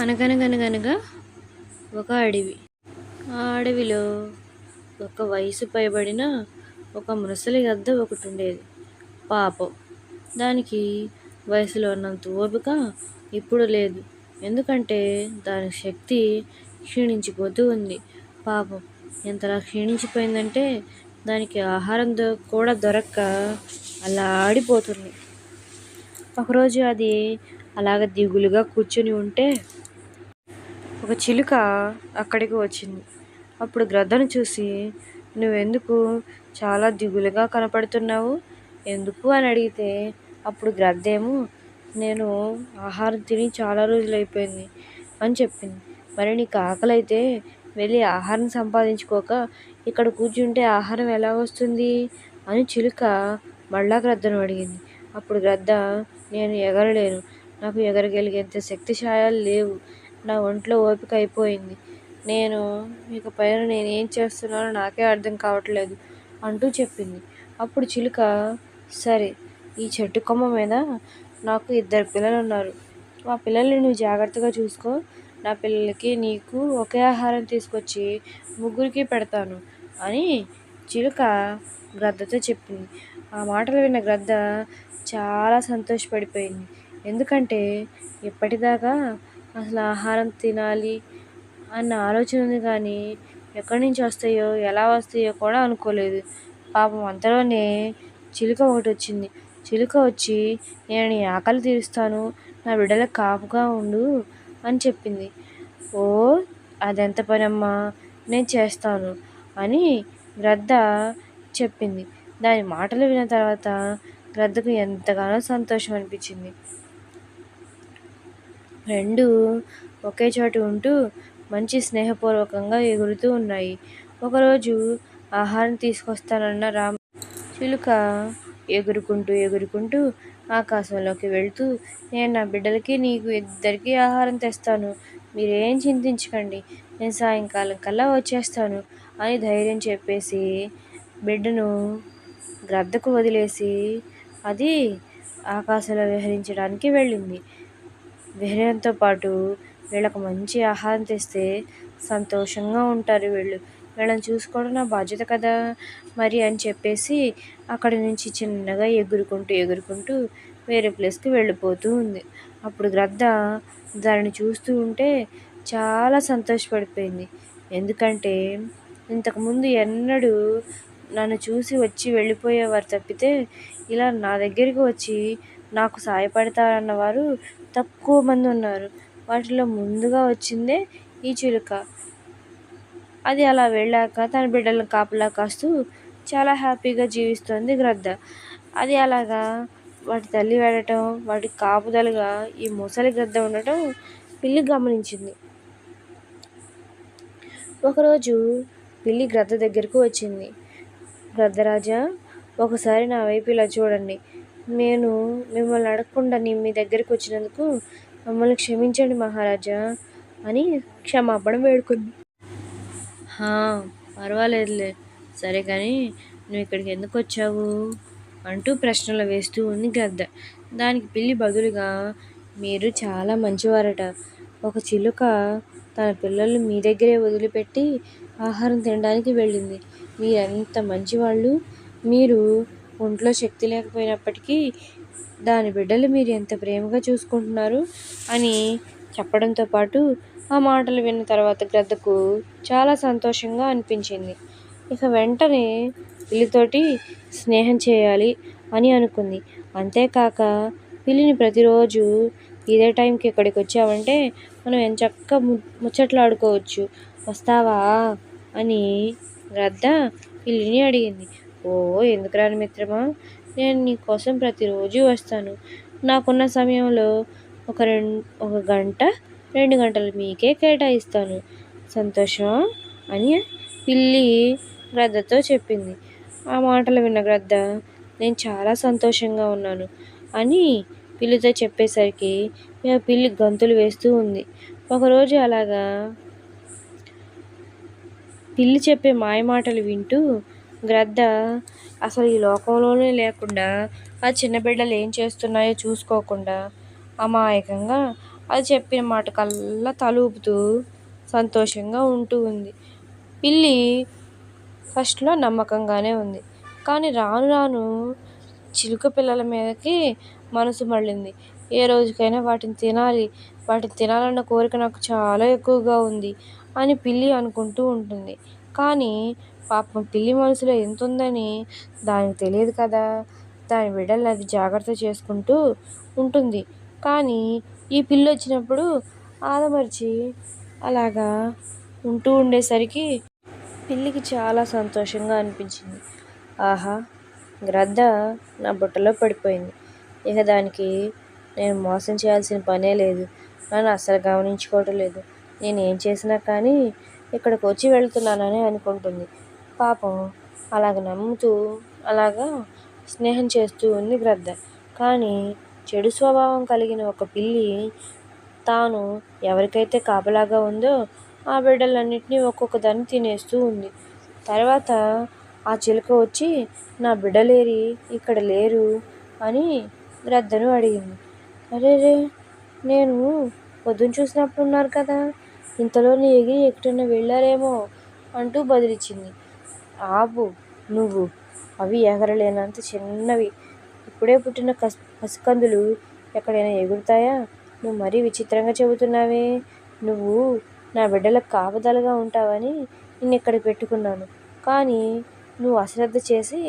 అనగనగనగనగా ఒక అడవి. ఆ అడవిలో ఒక వయసు పైబడిన ఒక ముసలి గద్ద ఒకటి ఉండేది. పాపం. దానికి వయసులో ఉన్నంత ఓపిక ఇప్పుడు లేదు. ఎందుకంటే దాని శక్తి క్షీణించిపోతూ ఉంది. పాపం. ఎంతలా క్షీణించిపోయిందంటే దానికి ఆహారం కూడా దొరక్క అలా ఆడిపోతుంది. ఒకరోజు అది అలాగ దిగులుగా కూర్చొని ఉంటే ఒక చిలుక అక్కడికి వచ్చింది. అప్పుడు గ్రద్దను చూసి నువ్వెందుకు చాలా దిగులుగా కనపడుతున్నావు? ఎందుకు? అని అడిగితే అప్పుడు గ్రద్దేమో నేను ఆహారం తిని చాలా రోజులు అయిపోయింది అని చెప్పింది. మరి నీకు ఆకలి అయితే వెళ్ళి ఆహారం సంపాదించుకోక ఇక్కడ కూర్చుంటే ఆహారం ఎలా వస్తుంది? అని చిలుక మళ్ళా గ్రద్దను అడిగింది. అప్పుడు గ్రద్ద నేను ఎగరలేను. నాకు ఎగరగలిగేంత శక్తిశాయాలు లేవు. నా ఒంట్లో ఓపిక అయిపోయింది. నేను ఇక పైన నేను ఏం చేస్తున్నానో నాకే అర్థం కావట్లేదు అంటూ చెప్పింది. అప్పుడు చిలుక సరే ఈ చెట్టు కొమ్మ మీద నాకు ఇద్దరు పిల్లలు ఉన్నారు. మా పిల్లల్ని నువ్వు జాగ్రత్తగా చూసుకో. నా పిల్లలకి నీకు ఒకే ఆహారం తీసుకొచ్చి ముగ్గురికి పెడతాను అని చిలుక గ్రద్దతో చెప్పింది. ఆ మాటలు విన్న గ్రద్ద చాలా సంతోషపడిపోయింది. ఎందుకంటే ఇప్పటిదాకా అసలు ఆహారం తినాలి అన్న ఆలోచన ఉంది కానీ ఎక్కడి నుంచి వస్తాయో ఎలా వస్తాయో కూడా అనుకోలేదు. పాపం అంతలోనే చిలుక ఒకటి వచ్చింది. చిలుక వచ్చి నేను నీ ఆకలి తీరుస్తాను నా బిడ్డలకు కాపుగా ఉండు అని చెప్పింది. ఓ అదెంత పనమ్మా నేను చేస్తాను అని గ్రద్ద చెప్పింది. దాని మాటలు విన్న తర్వాత గ్రద్దకు ఎంతగానో సంతోషం అనిపించింది. రెండు ఒకే చోట ఉంటూ మంచి స్నేహపూర్వకంగా ఎగురుతూ ఉన్నాయి. ఒకరోజు ఆహారం తీసుకొస్తానన్న రామ చిలుక ఎగురుకుంటూ ఎగురుకుంటూ ఆకాశంలోకి వెళ్తూ నేను నా బిడ్డలకి నీకు ఇద్దరికీ ఆహారం తెస్తాను. మీరేం చింతించకండి. నేను సాయంకాలం కల్లా వచ్చేస్తాను అని ధైర్యం చెప్పేసి బిడ్డను గ్రద్దకు వదిలేసి అది ఆకాశంలో విహరించడానికి వెళ్ళింది. విహరణతో పాటు వీళ్ళకు మంచి ఆహారం తెస్తే సంతోషంగా ఉంటారు వీళ్ళు. వీళ్ళని చూసుకోవడం నా బాధ్యత కదా మరి అని చెప్పేసి అక్కడి నుంచి చిన్నగా ఎగురుకుంటూ ఎగురుకుంటూ వేరే ప్లేస్కి వెళ్ళిపోతూ ఉంది. అప్పుడు గ్రద్ద దానిని చూస్తూ ఉంటే చాలా సంతోషపడిపోయింది. ఎందుకంటే ఇంతకుముందు ఎన్నడూ నన్ను చూసి వచ్చి వెళ్ళిపోయేవారు తప్పితే ఇలా నా దగ్గరికి వచ్చి నాకు సాయపడతారన్న వారు తక్కువ మంది ఉన్నారు. వాటిలో ముందుగా వచ్చిందే ఈ చిలుక. అది అలా వెళ్ళాక తన బిడ్డలను కాపలా కాస్తూ చాలా హ్యాపీగా జీవిస్తుంది గ్రద్ద. అది అలాగా వాటి తల్లి వెళ్ళటం వాటికి కాపుదలుగా ఈ ముసలి గ్రద్ద ఉండటం పిల్లి గమనించింది. ఒకరోజు పిల్లి గ్రద్ద దగ్గరకు వచ్చింది. గ్రద్దరాజా ఒకసారి నా వైపు ఇలా చూడండి. నేను మిమ్మల్ని అడగకుండా నేను మీ దగ్గరికి వచ్చినందుకు మమ్మల్ని క్షమించండి మహారాజా అని క్షమాపణ వేడుకుంది. పర్వాలేదులే. సరే కానీ నువ్వు ఇక్కడికి ఎందుకు వచ్చావు? అంటూ ప్రశ్నలు వేస్తూ ఉంది గద్ద. దానికి పిల్లి బదులుగా మీరు చాలా మంచివారట. ఒక చిలుక తన పిల్లల్ని మీ దగ్గరే వదిలిపెట్టి ఆహారం తినడానికి వెళ్ళింది. మీరెంత మంచివాళ్ళు? మీరు ఒంట్లో శక్తి లేకపోయినప్పటికీ దాని బిడ్డలు మీరు ఎంత ప్రేమగా చూసుకుంటున్నారు అని చెప్పడంతో పాటు ఆ మాటలు విన్న తర్వాత గ్రద్దకు చాలా సంతోషంగా అనిపించింది. ఇక వెంటనే పిల్లితోటి స్నేహం చేయాలి అని అనుకుంది. అంతేకాక పిల్లిని ప్రతిరోజు ఇదే టైంకి ఇక్కడికి వచ్చావంటే మనం ఎంచక్కా ముచ్చట్లు ముచ్చట్లాడుకోవచ్చు. వస్తావా? అని గ్రద్ద పిల్లిని అడిగింది. ఓ ఎందుకు రాను మిత్రమా? నేను నీకోసం ప్రతిరోజు వస్తాను. నాకున్న సమయంలో ఒక రెండు ఒక గంట రెండు గంటలు మీకే కేటాయిస్తాను. సంతోషమా? అని పిల్లి గ్రద్దతో చెప్పింది. ఆ మాటలు విన్న గ్రద్ద నేను చాలా సంతోషంగా ఉన్నాను అని పిల్లితో చెప్పేసరికి ఇక పిల్లి గంతులు వేస్తూ ఉంది. ఒకరోజు అలాగా పిల్లి చెప్పే మాయ మాటలు వింటూ గ్రద్ద అసలు ఈ లోకంలోనే లేకుండా ఆ చిన్న బిడ్డలు ఏం చేస్తున్నాయో చూసుకోకుండా అమాయకంగా అది చెప్పిన మాట కల్లా తలూపుతూ సంతోషంగా ఉంటూ ఉంది. పిల్లి ఫస్ట్లో నమ్మకంగానే ఉంది. కానీ రాను రాను చిలుక పిల్లల మీదకి మనసు మళ్ళింది. ఏ రోజుకైనా వాటిని తినాలి వాటిని తినాలన్న కోరిక నాకు చాలా ఎక్కువగా ఉంది అని పిల్లి అనుకుంటూ ఉంటుంది. కానీ పాపం పిల్లి మనసులో ఎంత ఉందని దానికి తెలియదు కదా. దాని బిడ్డలు అది జాగ్రత్త చేసుకుంటూ ఉంటుంది. కానీ ఈ పిల్లి వచ్చినప్పుడు ఆదమర్చి అలాగా ఉంటూ ఉండేసరికి పిల్లికి చాలా సంతోషంగా అనిపించింది. ఆహా గ్రద్ద నా బుట్టలో పడిపోయింది. ఇక దానికి నేను మోసం చేయాల్సిన పనే లేదు. నన్ను అస్సలు గమనించుకోవటం లేదు. నేను ఏం చేసినా కానీ ఇక్కడికి వచ్చి వెళ్తున్నానని అనుకుంటుంది. పాపం అలాగ నమ్ముతూ అలాగా స్నేహం చేస్తూ ఉంది గ్రద్ద. కానీ చెడు స్వభావం కలిగిన ఒక పిల్లి తాను ఎవరికైతే కాపలాగా ఉందో ఆ బిడ్డలన్నింటినీ ఒక్కొక్క దాన్ని తినేస్తూ ఉంది. తర్వాత ఆ చిలుక వచ్చి నా బిడ్డలేరి ఇక్కడ లేరు అని గ్రద్దను అడిగింది. అరే రే నేను పొద్దున చూసినప్పుడు ఉన్నారు కదా ఇంతలోనే ఎగిరి ఎక్కడన్నా వెళ్ళారేమో అంటూ బదిలిచ్చింది. ఆపు నువ్వు. అవి ఎగరలేనంత చిన్నవి. ఇప్పుడే పుట్టిన కస్ పసికందులు ఎక్కడైనా ఎగురుతాయా? నువ్వు మరీ విచిత్రంగా చెబుతున్నావే. నువ్వు నా బిడ్డలకు కాపుదలుగా ఉంటావని నిన్ను ఇక్కడ పెట్టుకున్నాను. కానీ నువ్వు అశ్రద్ధ చేసి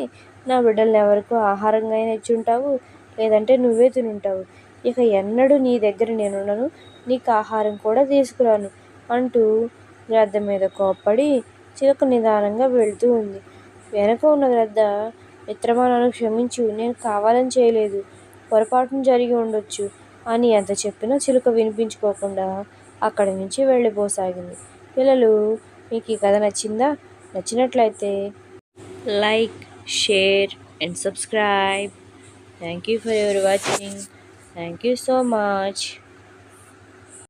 నా బిడ్డలను ఎవరికో ఆహారంగా ఇచ్చి ఉంటావు లేదంటే నువ్వే తినుంటావు. ఇక ఎన్నడూ నీ దగ్గర నేనున్నాను నీకు ఆహారం కూడా తీసుకురాను అంటూ గ్రద్ద మీద కోప్పడి చిలుక నిదానంగా వెళ్తూ ఉంది. వెనక ఉన్న గ్రద్ద మిత్రమా నన్ను క్షమించు నేను కావాలని చేయలేదు. పొరపాటున జరిగి ఉండొచ్చు అని ఎంత చెప్పినా చిలుక వినిపించుకోకుండా అక్కడి నుంచి వెళ్ళిపోసాగింది. పిల్లలు మీకు ఈ కథ నచ్చిందా? నచ్చినట్లయితే like share and subscribe. Thank you for your watching. Thank you so much.